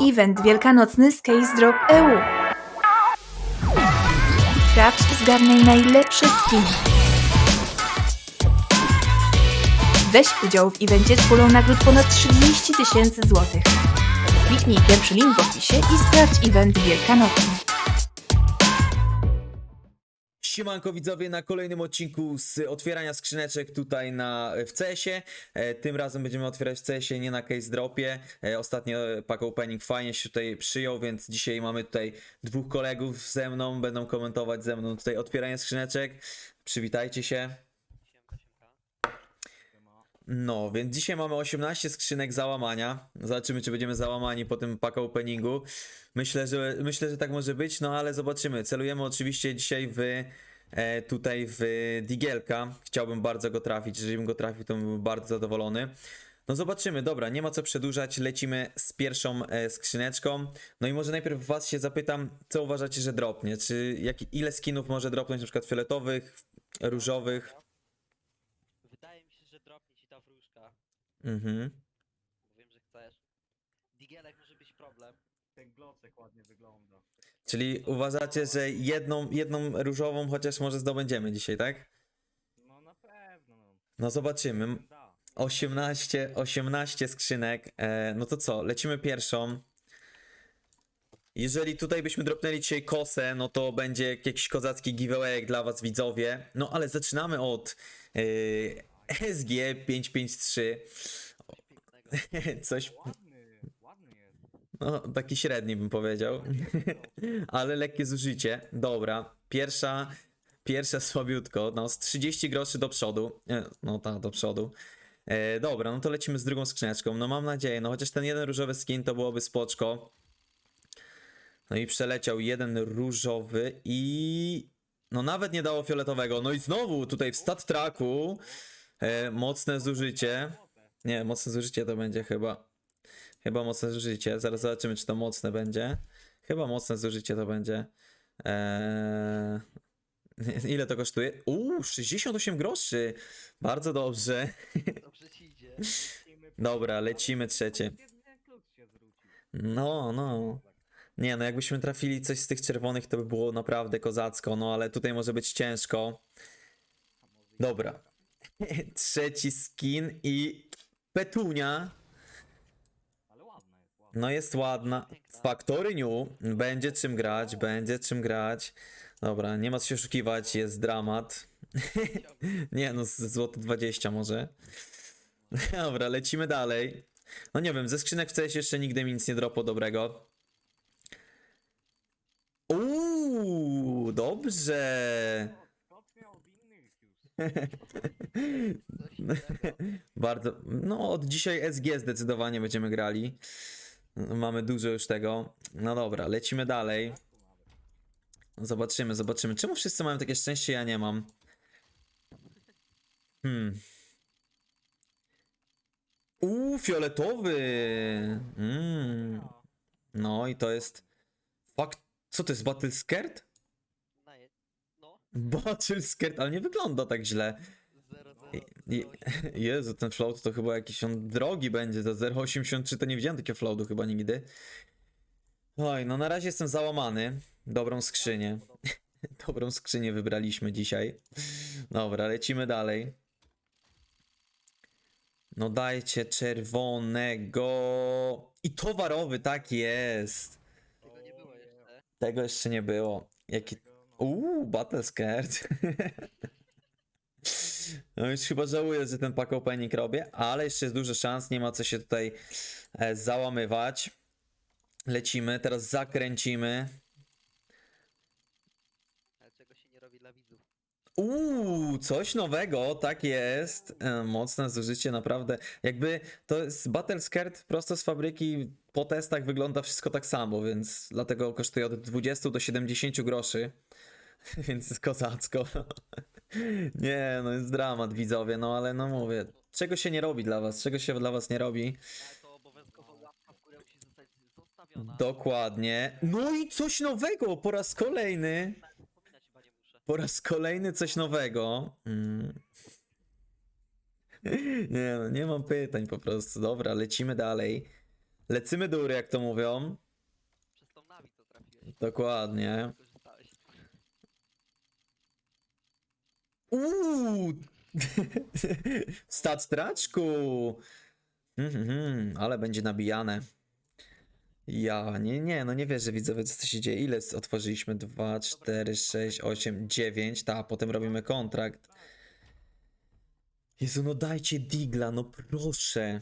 Event wielkanocny Case Drop EU. Sprawdź zgarnij najlepszy skin. Weź udział w evencie z pulą nagród ponad 30 tysięcy złotych. Kliknij pierwszy link w opisie i sprawdź event wielkanocny. Siemanko widzowie na kolejnym odcinku z otwierania skrzyneczek tutaj na, w CS-ie. E, Tym razem będziemy otwierać w CS-ie, nie na case dropie. E, Ostatnio pack opening fajnie się tutaj przyjął, więc dzisiaj mamy tutaj dwóch kolegów ze mną, będą komentować ze mną tutaj otwieranie skrzyneczek. Przywitajcie się. No, więc dzisiaj mamy 18 skrzynek załamania. Zobaczymy, czy będziemy załamani po tym pack openingu. Myślę, że myślę, że tak może być, no ale zobaczymy. Celujemy oczywiście dzisiaj w e, tutaj w Digielka. Chciałbym bardzo go trafić. Jeżeli bym go trafił, to bym był bardzo zadowolony. No zobaczymy, dobra, nie ma co przedłużać, lecimy z pierwszą e, skrzyneczką. No i może najpierw was się zapytam, co uważacie, że dropnie? Czy jak, ile skinów może dropnąć, na przykład fioletowych, różowych? Wydaje mi się, że dropnie ci ta wróżka. Mhm. bo Wiem, że chcesz. Digielek może być problem. Ten glocek ładnie wygląda. Czyli uważacie, że jedną, jedną różową chociaż może zdobędziemy dzisiaj, tak? No na pewno. No. No zobaczymy. Da. 18, 18 skrzynek. E, no to co, lecimy pierwszą. Jeżeli tutaj byśmy dropnęli dzisiaj kosę, no to będzie jakiś kozacki giveaway dla was widzowie. No ale zaczynamy od e, SG 553. Pięknego. Coś. No taki średni bym powiedział. ale lekkie zużycie. Dobra, pierwsza, pierwsza słabiutko, no z 30 groszy do przodu, e, no tak, do przodu. E, dobra, no to lecimy z drugą skrzyneczką, no mam nadzieję, no chociaż ten jeden różowy skin to byłoby spoczko. No i przeleciał jeden różowy i... No nawet nie dało fioletowego, no i znowu tutaj w stat tracku e, mocne zużycie. Nie, mocne zużycie to będzie chyba. Chyba mocne zużycie. Zaraz zobaczymy, czy to mocne będzie. Chyba mocne zużycie to będzie. Eee... Ile to kosztuje? Uuu, 68 groszy. Bardzo dobrze. Dobrze ci idzie. Dobra, lecimy trzecie. No, no. Nie, no jakbyśmy trafili coś z tych czerwonych, to by było naprawdę kozacko, no ale tutaj może być ciężko. Dobra. Trzeci skin i Petunia. Ale ładna jest, ładna. No jest ładna. Factory New. Będzie czym grać, będzie czym grać. Dobra, nie ma co się oszukiwać, jest dramat. nie no, z- złote 20 może. Dobra, lecimy dalej. No nie wiem, ze skrzynek w CS jeszcze nigdy mi nic nie dropło dobrego. Uuu, dobrze. Bardzo. No, od dzisiaj SG zdecydowanie będziemy grali. Mamy dużo już tego. No dobra, lecimy dalej. Zobaczymy, zobaczymy. Czemu wszyscy mają takie szczęście, ja nie mam? Hmm. Uuu, fioletowy! Mm. No i to jest. Fakt. Co to jest? Battle Skirt? No, Battle Skirt, ale nie wygląda tak źle. 0, 0, I- i- Jezu, ten float to chyba jakiś on drogi będzie. Za 0,83 to nie widziałem takiego floatu chyba nigdy. Oj, no na razie jestem załamany. Dobrą skrzynię. Dobrą skrzynię wybraliśmy dzisiaj. Dobra, lecimy dalej. No dajcie czerwonego. I towarowy, tak jest. Tego nie było jeszcze. Tego jeszcze nie było. Jaki... Uuu, Battle Skirt. No już chyba żałuję, że ten pack opening robię, ale jeszcze jest dużo szans, nie ma co się tutaj e, załamywać. Lecimy, teraz zakręcimy. Ale czego się nie robi dla widzów. Uuu, coś nowego, tak jest. E, Mocne zużycie, naprawdę. Jakby to jest Battle Skirt prosto z fabryki. Po testach wygląda wszystko tak samo, więc dlatego kosztuje od 20 do 70 groszy. Więc jest kozacko. Nie, no jest dramat, widzowie, no ale no mówię. Czego się nie robi dla was? Czego się dla was nie robi? Ale to obowiązkowo łapka w górę musi zostać zostawiona. Dokładnie. No i coś nowego po raz kolejny. Wspominać chyba nie muszę. Po raz kolejny coś nowego. Mm. Nie no, nie mam pytań po prostu. Dobra, lecimy dalej. Lecymy do góry, jak to mówią. Przez tą nawi co trafiłeś. Dokładnie. Uuu! Statstraczku! Mhm, ale będzie nabijane. Ja, nie, nie, no nie wierzę widzowie, co się dzieje. Ile otworzyliśmy? 2, 4, 6, 8, 9. Ta, potem robimy kontrakt. Jezu, no dajcie Digla, no proszę.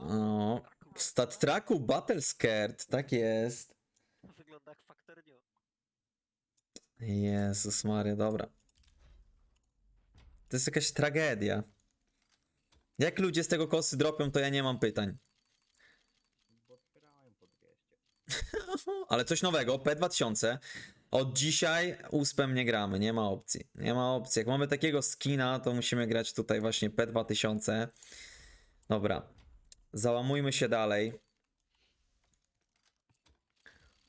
O, w Stattraku Battle Scared, tak jest. Wygląda jak Factorio. Jezus Maria, dobra. To jest jakaś tragedia. Jak ludzie z tego kosy dropią, to ja nie mam pytań. Bo po 200. Ale coś nowego, P2000. Od dzisiaj uspem nie gramy, nie ma opcji. Nie ma opcji. Jak mamy takiego skina, to musimy grać tutaj właśnie P2000. Dobra. Załamujmy się dalej.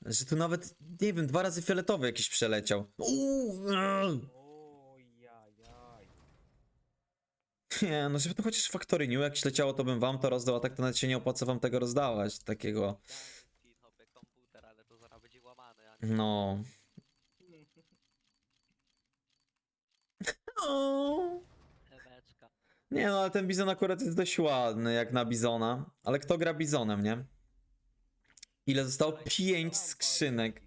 Że tu nawet, nie wiem, dwa razy fioletowy jakiś przeleciał. Uuu. Ojajaj. Nie, no żeby to chociaż Factory New jakieś leciało, to bym wam to rozdał, a tak to nawet się nie opłaca wam tego rozdawać. Takiego, Skin, hopie, komputer, ale to zaraz będzie łamane, a nie no... O. Nie no, ale ten bizon akurat jest dość ładny, jak na bizona. Ale kto gra bizonem, nie? Ile zostało? Pięć skrzynek.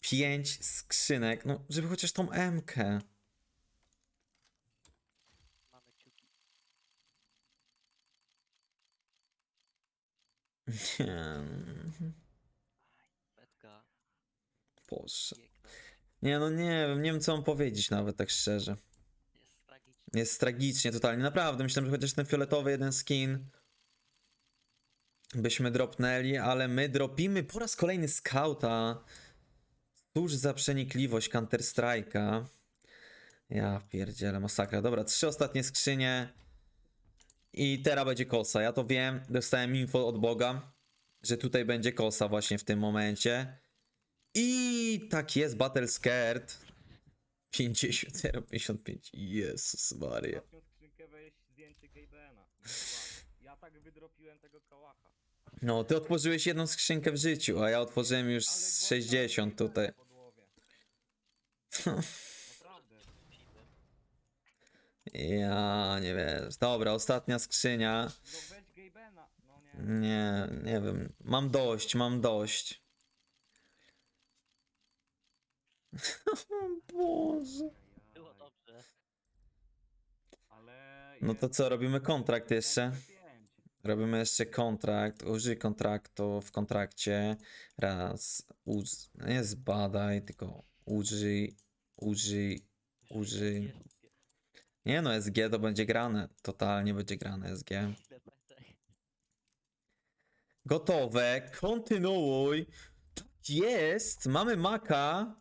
Pięć skrzynek. No, żeby chociaż tą M-kę. Mamy kciuki. Nie. Betka, Boże. piękna. Nie no, nie wiem, nie wiem co mam powiedzieć nawet, tak szczerze. Jest tragicznie. Totalnie, naprawdę. Myślałem, że chociaż ten fioletowy jeden skin byśmy dropnęli, ale my dropimy po raz kolejny skauta. Cóż za przenikliwość Counter Strike'a. Ja pierdzielę, masakra. Dobra, trzy ostatnie skrzynie. I teraz będzie kosa. Ja to wiem, dostałem info od Boga, że tutaj będzie kosa właśnie w tym momencie. I tak jest, Battle Scared. 50, 0,55. Jezus Maria. Ostatnią skrzynkę weź zdjęcie Gabena. Ja tak wydropiłem tego kałacha. No, ty otworzyłeś jedną skrzynkę w życiu, a ja otworzyłem już Ale z głos 60 Gabena tutaj. Naprawdę. Ja nie wiesz. Dobra, ostatnia skrzynia. No weź Gabena. No nie. Nie, nie wiem. Mam dość, mam dość. Boże. Było dobrze. Ale No to co, robimy kontrakt jeszcze? Robimy jeszcze kontrakt. Użyj kontraktu w kontrakcie. Raz. Uz... Nie zbadaj, tylko użyj, użyj, użyj. Nie no, SG to będzie grane. Totalnie będzie grane SG. Gotowe, kontynuuj. Tak jest, mamy maka.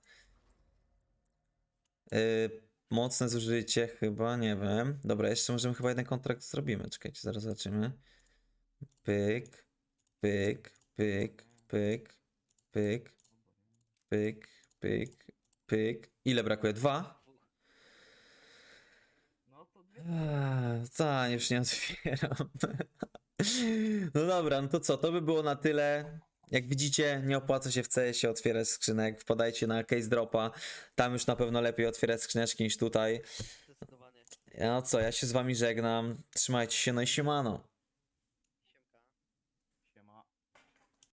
Yy, mocne zużycie chyba, nie wiem. Dobra, jeszcze możemy chyba jeden kontrakt zrobimy. Czekajcie, zaraz zobaczymy. Pyk, pyk, pyk, pyk, pyk, pyk, pyk, pyk. Ile brakuje? Dwa? No Ta, już nie otwieram. No dobra, no to co, to by było na tyle. Jak widzicie, nie opłaca się w CS-ie otwierać skrzynek. Wpadajcie na case dropa. Tam już na pewno lepiej otwierać skrzyneczki niż tutaj. No co, ja się z wami żegnam. Trzymajcie się, no i siemano.